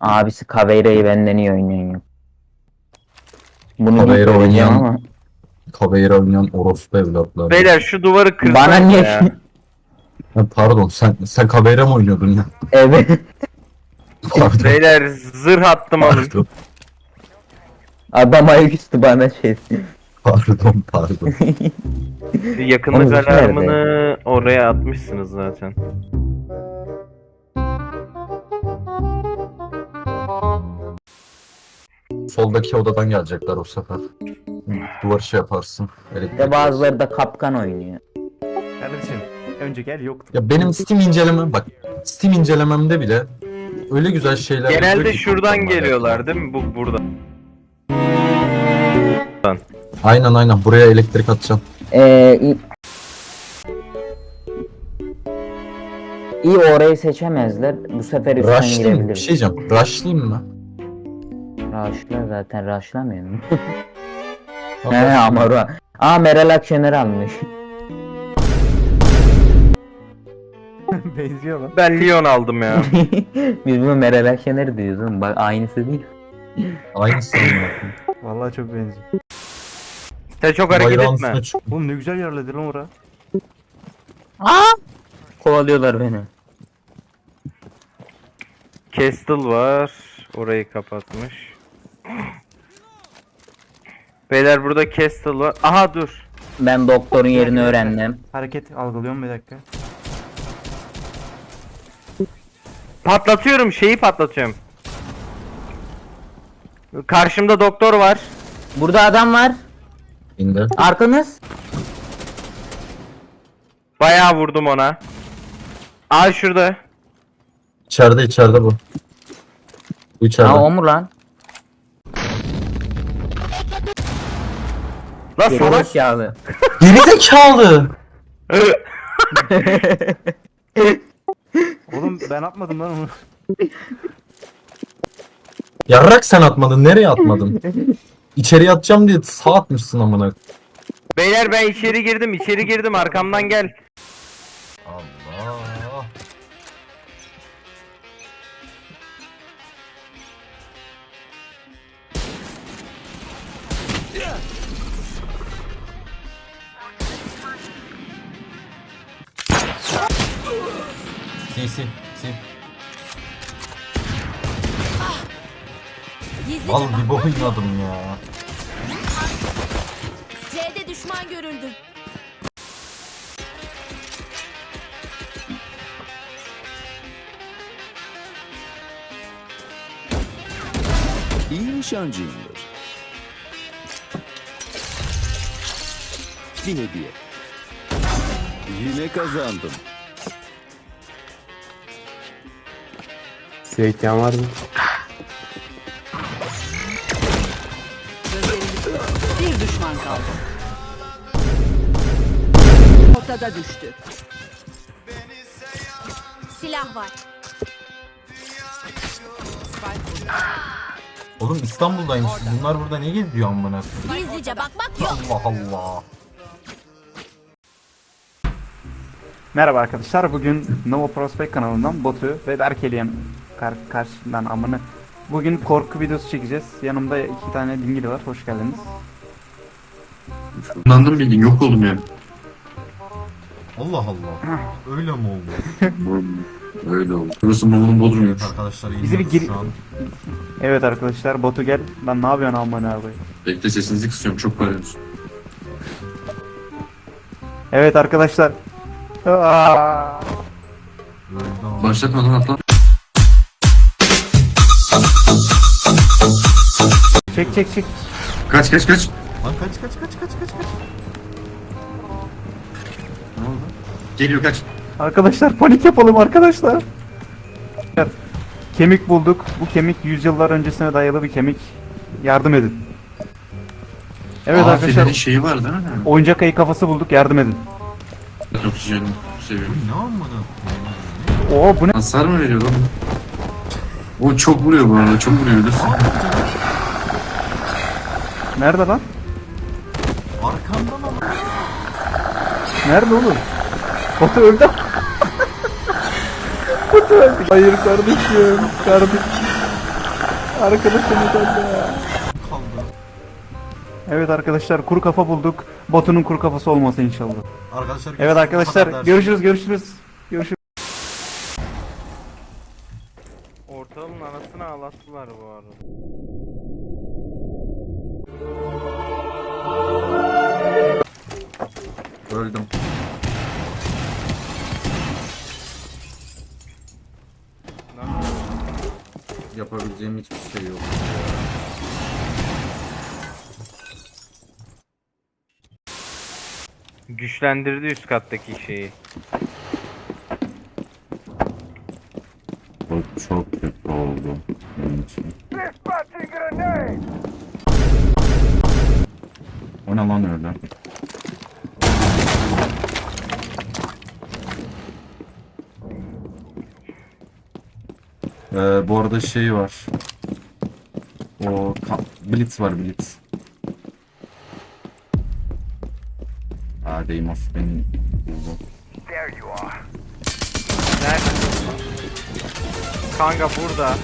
Abisi Caveira'yı benden iyi oynuyor. Bunu Caveira Caveira oynayan- ama. Kabeyra oynayan orospu evlatları. Beyler şu duvarı kırsak Bana niye? ya. Ha, pardon sen sen Kabeyra mı oynuyordun ya? evet. Pardon. Beyler zırh attım alın. Pardon. Adam ayaküstü bana şey. Pardon pardon. Yakınlık Oğlum, nerede? alarmını oraya atmışsınız zaten. Soldaki odadan gelecekler o sefer. Duvar şey yaparsın. Elektrik. Ya bazıları da kapkan oynuyor. Kardeşim önce gel yoktu. Ya benim Steam incelemem bak Steam incelememde bile öyle güzel şeyler Genelde şuradan geliyorlar değil mi? Bu burada. Aynen aynen buraya elektrik atacağım. Ee, iyi... Orayı seçemezler. Bu sefer üstten Rushlayayım mı? Bir şey diyeceğim. Rushlayayım mı? Rush'la zaten rushlamıyor mu? He Amaru. Aa Meral Akşener almış. Benziyor lan. Ben Leon aldım ya. Biz bunu Meral Akşener diyoruz oğlum. Bak aynısı değil. Aynısı mı? Vallahi çok benziyor. Sen çok hareket Bayrağın etme. üstüne çık. Oğlum ne güzel yerledi lan ora. Kovalıyorlar beni. Castle var. Orayı kapatmış. Beyler burada Castle var. Aha dur. Ben doktorun yerini öğrendim. Hareket algılıyorum bir dakika. Patlatıyorum şeyi patlatıyorum. Karşımda doktor var. Burada adam var. İndi. Arkanız. Bayağı vurdum ona. Aa şurada. İçeride içeride bu. Bu içeride. Aa o mu lan? La Geri salak. zekalı. Geri zekalı. Oğlum ben atmadım lan onu. Yarrak sen atmadın. Nereye atmadın? İçeriye atacağım diye sağ atmışsın amına. Beyler ben içeri girdim içeri girdim arkamdan gel. Si si si. Gizlice Al bak. gibi oynadım ya. C'de düşman görüldü. İyi nişancıyımdır. Bir hediye. Yine kazandım. Size ihtiyan var mı? Bir düşman kaldı. Ortada düştü. Silah var. Oğlum İstanbul'daymış. Bunlar burada ne geziyor amına? Gizlice bakmak yok. Allah Allah. Merhaba arkadaşlar. Bugün Nova Prospect kanalından Botu ve Berkeli'yem kar karşımdan amını. Bugün korku videosu çekeceğiz. Yanımda iki tane dingil var. Hoş geldiniz. Kullandım bildiğin yok oldum yani. Allah Allah. Öyle mi oldu? Öyle oldu. Burası Mumun'un bodrumuymuş. Arkadaşlar Bizi bir gir- şu an. Evet arkadaşlar Botu gel. Lan ne yapıyorsun amına abi? Bekle sesinizi kısıyorum çok bağırıyorsun. Evet arkadaşlar. Aa! Öldü Başlatma lan atla. Çek çek çek. Kaç kaç kaç. Lan kaç kaç kaç kaç kaç kaç. Ne oldu? Geliyor kaç. Arkadaşlar panik yapalım arkadaşlar. Kemik bulduk. Bu kemik yüzyıllar öncesine dayalı bir kemik. Yardım edin. Evet Aa, arkadaşlar Fener'in şeyi var değil mi? oyuncak ayı kafası bulduk yardım edin. Oksijen seviyorum. Ne amına? Oo bu ne? Hasar mı veriyor lan? O çok vuruyor bu arada çok vuruyor. Nerede lan? Arkamdan ama. Nerede oğlum? Batu öldü. Batu öldü. Hayır kardeşim. Kardeşim. Arkadaşımız öldü. Evet arkadaşlar kuru kafa bulduk. Batu'nun kuru kafası olmasın inşallah. Arkadaşlar Evet arkadaşlar görüşürüz görüşürüz. Görüşürüz. Ortalığın anasını ağlattılar bu arada. Öldüm. Yapabileceğim hiçbir şey yok. Güçlendirdi üst kattaki şeyi. Bu çok kötü oldu benim için. O ne lan öyle? Ee, bu arada şey var. O Blitz var Blitz. Aa Deimos beni buldu. Nerede? Kanka burada.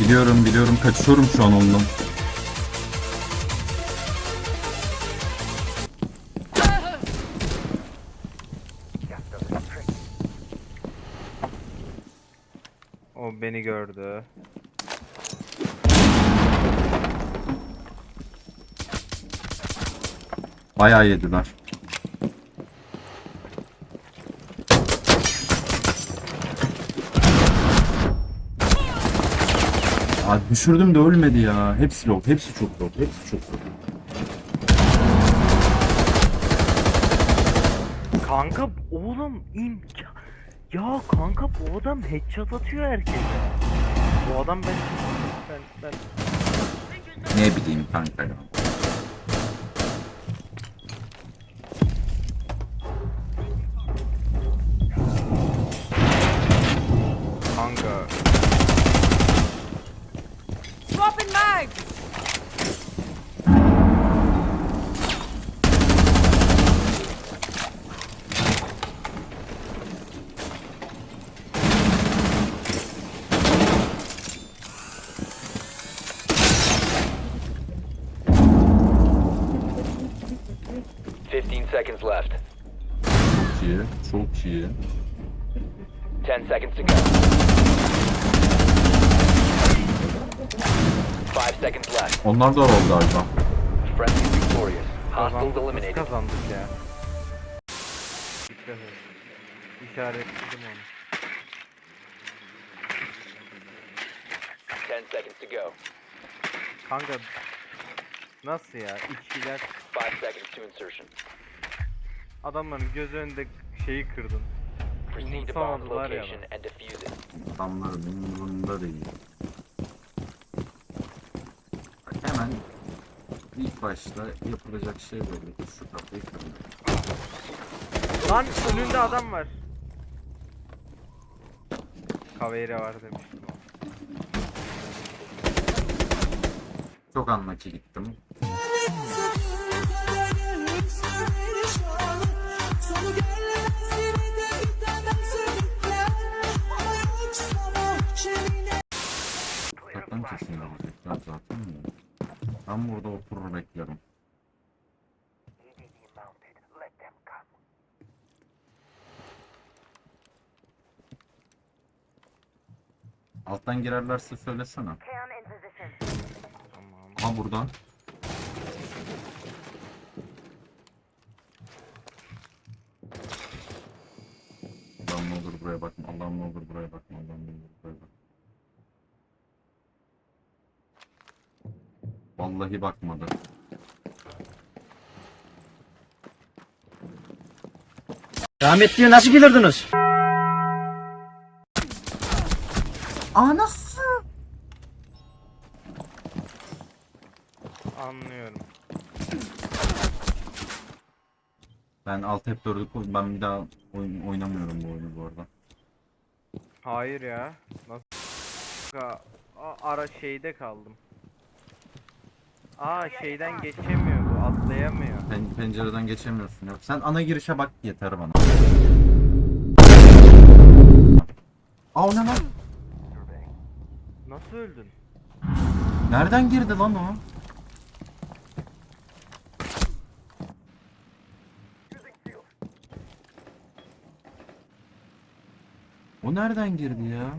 Biliyorum biliyorum kaçıyorum şu an ondan. O beni gördü. Bayağı yediler. Aa, düşürdüm de ölmedi ya. Hepsi low, hepsi çok low, hepsi çok low. Kanka oğlum imka... Ya kanka bu adam headshot atıyor herkese. Bu adam ben... Ben... Ben... Ne bileyim kanka ya. Seconds left. Çok iyi, çok iyi. Ten seconds to go. Five seconds left. Onlar da rol galiba. Friendly victorious. Hostiles eliminated. kazandık ya. Dikkat et. İşaretledim onu. Ten seconds to go. Kanka... Nasıl ya? İçkiler... Five seconds to insertion. Adamların göz önünde şeyi kırdın. Proceed to bomb's Umursamadılar ya location and defuse it. Adamlar umurunda değil. Bak Hemen ilk başta yapılacak şey böyle. Şu kapıyı kırın. Lan önünde adam var. Kaveyre var demiştim. Çok anlaki gittim. Zaten kesin gelecekler zaten de. Ben burada oturur beklerim. Alttan girerlerse söylesene. Tamam. Ha buradan. Allah'ım ne olur buraya bakma. Allah'ım ne olur buraya bakma. Allah'ım ne olur buraya bakma. Vallahi bakmadı. Rahmetliye nasıl bilirdiniz? Anlıyorum. Ben alt hep 4'ü koy. Ben bir daha oyun, oynamıyorum bu oyunu bu arada. Hayır ya. Nasıl? A- ara şeyde kaldım. Aa şeyden geçemiyor bu atlayamıyor. Pen- pencereden geçemiyorsun. Yok. Sen ana girişe bak yeter bana. Aa o ne lan? Nasıl öldün? Nereden girdi lan o? O nereden girdi ya?